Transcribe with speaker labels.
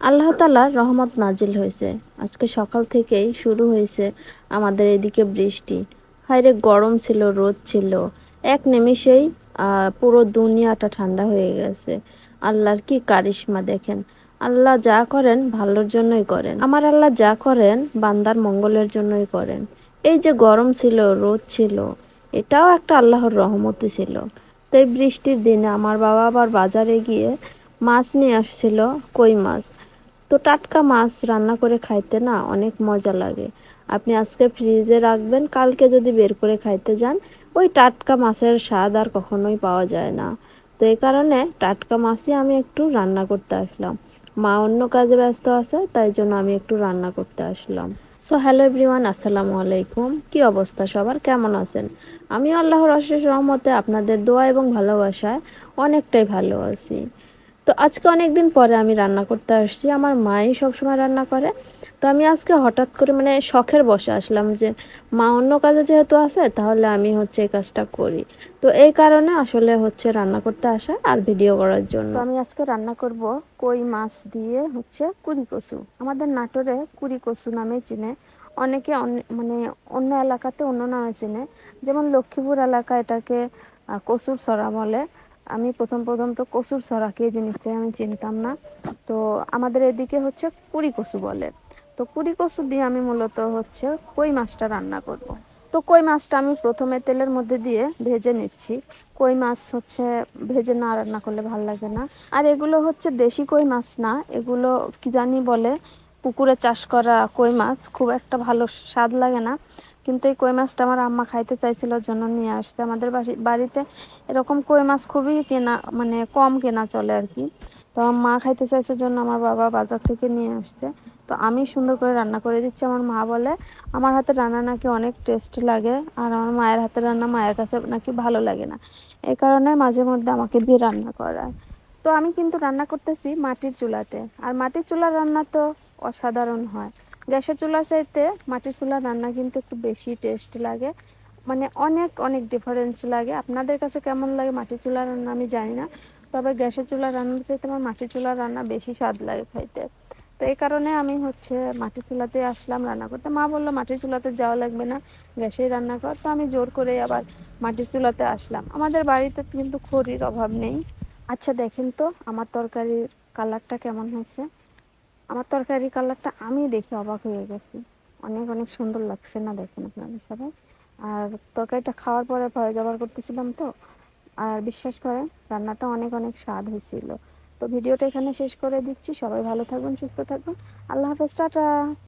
Speaker 1: আল্লাহ তালার রহমত নাজিল হয়েছে। আজকে সকাল থেকেই শুরু হয়েছে আমাদের এদিকে বৃষ্টি। হায়রে গরম ছিল, রোদ ছিল। এক নিমিষেই পুরো দুনিয়াটা ঠান্ডা হয়ে গেছে। আল্লাহর কি কারিশমা দেখেন। আল্লাহ যা করেন ভালোর জন্যই করেন। আমার আল্লাহ যা করেন বান্দার মঙ্গলের জন্যই করেন। এই যে গরম ছিল, রোদ ছিল, এটাও একটা আল্লাহর রহমতই ছিল। তো এই বৃষ্টির দিনে আমার বাবা আবার বাজারে গিয়ে মাছ নিয়ে আসছিল, কই মাছ। তো টাটকা মাছ রান্না করে খাইতে না অনেক মজা লাগে। আপনি আজকে ফ্রিজে রাখবেন, কালকে যদি বের করে খাইতে যান, ওই টাটকা মাছের স্বাদ আর কখনোই পাওয়া যায় না। তো এই কারণে টাটকা মাছই আমি একটু রান্না করতে আসলাম। মা অন্য কাজে ব্যস্ত আছে, তাই জন্য আমি একটু রান্না করতে আসলাম। সো হ্যালো এভরিওয়ান আসসালামু আলাইকুম। কি অবস্থা সবার? কেমন আছেন? আমি আল্লাহর অশেষ রহমতে আপনাদের দোয়া এবং ভালোবাসায় অনেকটাই ভালো আছি। তো আজকে অনেক দিন পরে আমি রান্না করতে আসছি। আমার মাই সবসময় রান্না করে। তো আমি আজকে হঠাৎ করে মানে শখের বসে আসলাম যে, মা, অন্য কাজে যেহেতু আছে, তাহলে আমি হচ্ছে এই কাজটা করি। তো এই কারণে আসলে হচ্ছে রান্না করতে আসা আর ভিডিও করার জন্য। আমি আজকে রান্না করব কই মাছ দিয়ে হচ্ছে কুড়ি কচু। আমাদের নাটোরে কুড়ি কচু নামে চিনে। অনেকে অনে- মানে অন্য এলাকাতে অন্য নামে চিনে। যেমন লক্ষ্মীপুর এলাকা এটাকে কচুর সরা বলে। আমি প্রথম প্রথম তো কচুর সরা কি জিনিসটা আমি চিনতাম না। তো আমাদের এদিকে হচ্ছে কুড়ি কচু বলে। তো কুড়ি কচু দিয়ে আমি মূলত হচ্ছে কই মাছটা রান্না করব। তো কই মাছটা আমি প্রথমে তেলের মধ্যে দিয়ে ভেজে নিচ্ছি। কই মাছ হচ্ছে ভেজে না রান্না করলে ভালো লাগে না। আর এগুলো হচ্ছে দেশি কই মাছ না, এগুলো কি জানি বলে পুকুরে চাষ করা কই মাছ খুব একটা ভালো স্বাদ লাগে না। কিন্তু এই কই মাছটা আমার আম্মা খাইতে চাইছিল, জন্য নিয়ে আসছে। আমাদের বাড়িতে এরকম কই মাছ খুবই কেনা মানে কম কেনা চলে আর কি। তো আমার মা খাইতে চাইছে জন্য আমার বাবা বাজার থেকে নিয়ে আসছে। তো আমি সুন্দর করে রান্না করে দিচ্ছি। আমার মা বলে, আমার হাতে রান্না নাকি অনেক টেস্ট লাগে, আর আমার মায়ের হাতে রান্না মায়ের কাছে নাকি ভালো লাগে না। এই কারণে মাঝে মধ্যে আমাকে দিয়ে রান্না করায়। তো আমি কিন্তু রান্না করতেছি মাটির চুলাতে। আর মাটির চুলার রান্না তো অসাধারণ হয়। গ্যাসের চুলার চাইতে মাটির চুলার রান্না কিন্তু একটু বেশি টেস্ট লাগে। মানে অনেক অনেক ডিফারেন্স লাগে। আপনাদের কাছে কেমন লাগে মাটির চুলার রান্না আমি জানি না। তবে গ্যাসের চুলার রান্না চাইতে আমার মাটির চুলার রান্না বেশি স্বাদ লাগে খাইতে। তো এই কারণে আমি হচ্ছে মাটির চুলাতে আসলাম রান্না করতে। মা বলল, মাটির চুলাতে যাওয়া লাগবে না, গ্যাসেই রান্না কর। তো আমি জোর করে আবার মাটির চুলাতে আসলাম। আমাদের বাড়িতে কিন্তু খড়ির অভাব নেই। আচ্ছা দেখেন তো আমার তরকারির কালারটা কেমন হয়েছে? আমার তরকারি কালারটা আমি দেখে অবাক হয়ে গেছি। অনেক অনেক সুন্দর লাগছে না দেখেন আপনারা সবাই? আর তরকারিটা খাওয়ার পরে ভয় জবার করতেছিলাম তো। আর বিশ্বাস করেন, রান্নাটা অনেক অনেক স্বাদ হয়েছিল। তো ভিডিওটা এখানে শেষ করে দিচ্ছি। সবাই ভালো থাকবেন, সুস্থ থাকবেন। আল্লাহ হাফেজ, টাটা।